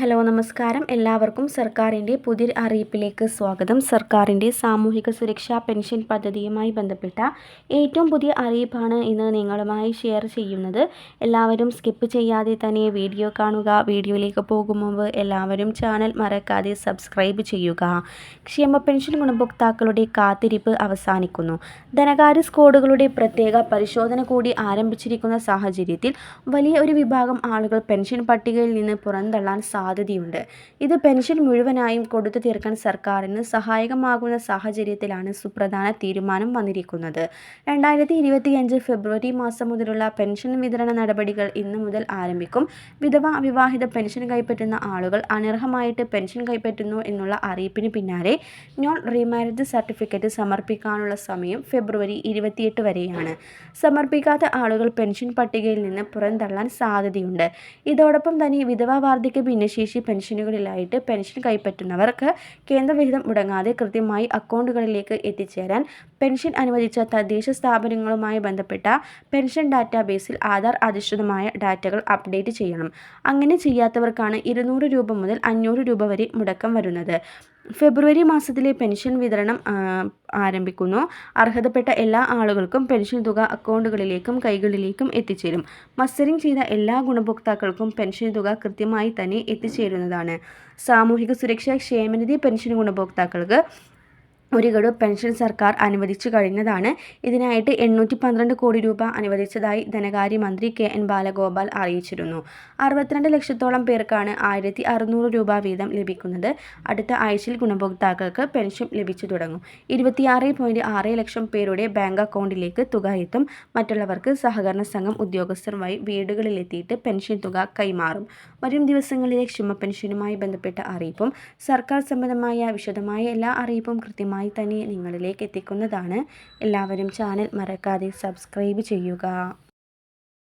Hello നമസ്കാരം. എല്ലാവർക്കും സർക്കാരിന്റെ പുതിയ അറിയിപ്പിലേക്ക് സ്വാഗതം. സർക്കാരിന്റെ സാമൂഹിക സുരക്ഷാ പെൻഷൻ പദ്ധതിയുമായി ബന്ധപ്പെട്ട ഏറ്റവും പുതിയ അറിയിപ്പാണ് ഇന്ന് നിങ്ങളുമായി ഷെയർ ചെയ്യുന്നത്. എല്ലാവരും സ്കിപ്പ് ചെയ്യാതെ തന്നെ വീഡിയോ കാണുക. വീഡിയോയിലേക്ക് പോകും മുമ്പ് എല്ലാവരും ചാനൽ മറക്കാതെ സബ്സ്ക്രൈബ് ചെയ്യുക. ക്ഷേമ പെൻഷൻ ഗുണഭോക്താക്കളുടെ കാത്തിരിപ്പ് അവസാനിക്കുന്നു. ധനകാര്യ സ്കോഡുകളുടെ പ്രത്യേക പരിശോധന കൂടി ആരംഭിച്ചിരിക്കുന്ന സാഹചര്യത്തിൽ വലിയ ഒരു വിഭാഗം ആളുകൾ പെൻഷൻ പട്ടികയിൽ നിന്ന് പുറന്തള്ളാൻ സാധ്യതയുണ്ട്. ഇത് പെൻഷൻ മുഴുവനായും കൊടുത്തു തീർക്കാൻ സർക്കാരിന് സഹായകമാകുന്ന സാഹചര്യത്തിലാണ് സുപ്രധാന തീരുമാനം വന്നിരിക്കുന്നത്. രണ്ടായിരത്തി ഇരുപത്തിയഞ്ച് ഫെബ്രുവരി മാസം മുതലുള്ള പെൻഷൻ വിതരണ നടപടികൾ ഇന്നു മുതൽ ആരംഭിക്കും. വിധവ അവിവാഹിത പെൻഷൻ കൈപ്പറ്റുന്ന ആളുകൾ അനർഹമായിട്ട് പെൻഷൻ കൈപ്പറ്റുന്നു എന്നുള്ള അറിയിപ്പിന് പിന്നാലെ നോൺ റീമാരേജ് സർട്ടിഫിക്കറ്റ് സമർപ്പിക്കാനുള്ള സമയം ഫെബ്രുവരി ഇരുപത്തിയെട്ട് വരെയാണ്. സമർപ്പിക്കാത്ത ആളുകൾ പെൻഷൻ പട്ടികയിൽ നിന്ന് പുറന്തള്ളാൻ സാധ്യതയുണ്ട്. ഇതോടൊപ്പം തന്നെ വിധവ വാർദ്ധക്യ ഭിന്നശേഷി പെൻഷനുകളിലായിട്ട് പെൻഷൻ കൈപ്പറ്റുന്നവർക്ക് കേന്ദ്രവിഹിതം മുടങ്ങാതെ കൃത്യമായി അക്കൗണ്ടുകളിലേക്ക് എത്തിച്ചേരാൻ പെൻഷൻ അനുവദിച്ച തദ്ദേശ സ്ഥാപനങ്ങളുമായി ബന്ധപ്പെട്ട പെൻഷൻ ഡാറ്റാബേസിൽ ആധാർ അധിഷ്ഠിതമായ ഡാറ്റകൾ അപ്ഡേറ്റ് ചെയ്യണം. അങ്ങനെ ചെയ്യാത്തവർക്കാണ് ഇരുന്നൂറ് രൂപ മുതൽ അഞ്ഞൂറ് രൂപ വരെ മുടക്കം വരുന്നത്. ഫെബ്രുവരി മാസത്തിലെ പെൻഷൻ വിതരണം ആരംഭിക്കുന്നു. അർഹതപ്പെട്ട എല്ലാ ആളുകൾക്കും പെൻഷൻ തുക അക്കൗണ്ടുകളിലേക്കും കൈകളിലേക്കും എത്തിച്ചേരും. മസ്റ്ററിംഗ് ചെയ്ത എല്ലാ ഗുണഭോക്താക്കൾക്കും പെൻഷൻ തുക കൃത്യമായി തന്നെ എത്തിച്ചേരുന്നതാണ്. സാമൂഹിക സുരക്ഷാ ക്ഷേമനിധി പെൻഷൻ ഗുണഭോക്താക്കൾക്ക് ഒരു ഗഡു പെൻഷൻ സർക്കാർ അനുവദിച്ചു കഴിഞ്ഞതാണ്. ഇതിനായിട്ട് എണ്ണൂറ്റി പന്ത്രണ്ട് കോടി രൂപ അനുവദിച്ചതായി ധനകാര്യമന്ത്രി കെ എൻ ബാലഗോപാൽ അറിയിച്ചിരുന്നു. അറുപത്തിരണ്ട് ലക്ഷത്തോളം പേർക്കാണ് ആയിരത്തി അറുന്നൂറ് രൂപ വീതം ലഭിക്കുന്നത്. അടുത്ത ആഴ്ചയിൽ ഗുണഭോക്താക്കൾക്ക് പെൻഷൻ ലഭിച്ചു തുടങ്ങും. ഇരുപത്തിയാറ് പോയിന്റ് ആറ് ലക്ഷം പേരുടെ ബാങ്ക് അക്കൗണ്ടിലേക്ക് തുക എത്തും. മറ്റുള്ളവർക്ക് സഹകരണ സംഘം ഉദ്യോഗസ്ഥർ വഴി വീടുകളിലെത്തിയിട്ട് പെൻഷൻ തുക കൈമാറും. വരും ദിവസങ്ങളിലെ ക്ഷമ പെൻഷനുമായി ബന്ധപ്പെട്ട അറിയിപ്പും സർക്കാർ സംബന്ധമായ വിശദമായ എല്ലാ അറിയിപ്പും കൃത്യമായി ആദ്യമായി തന്നെ നിങ്ങളിലേക്ക് എത്തിക്കുന്നതാണ്. എല്ലാവരും ചാനൽ മറക്കാതെ സബ്സ്ക്രൈബ് ചെയ്യുക.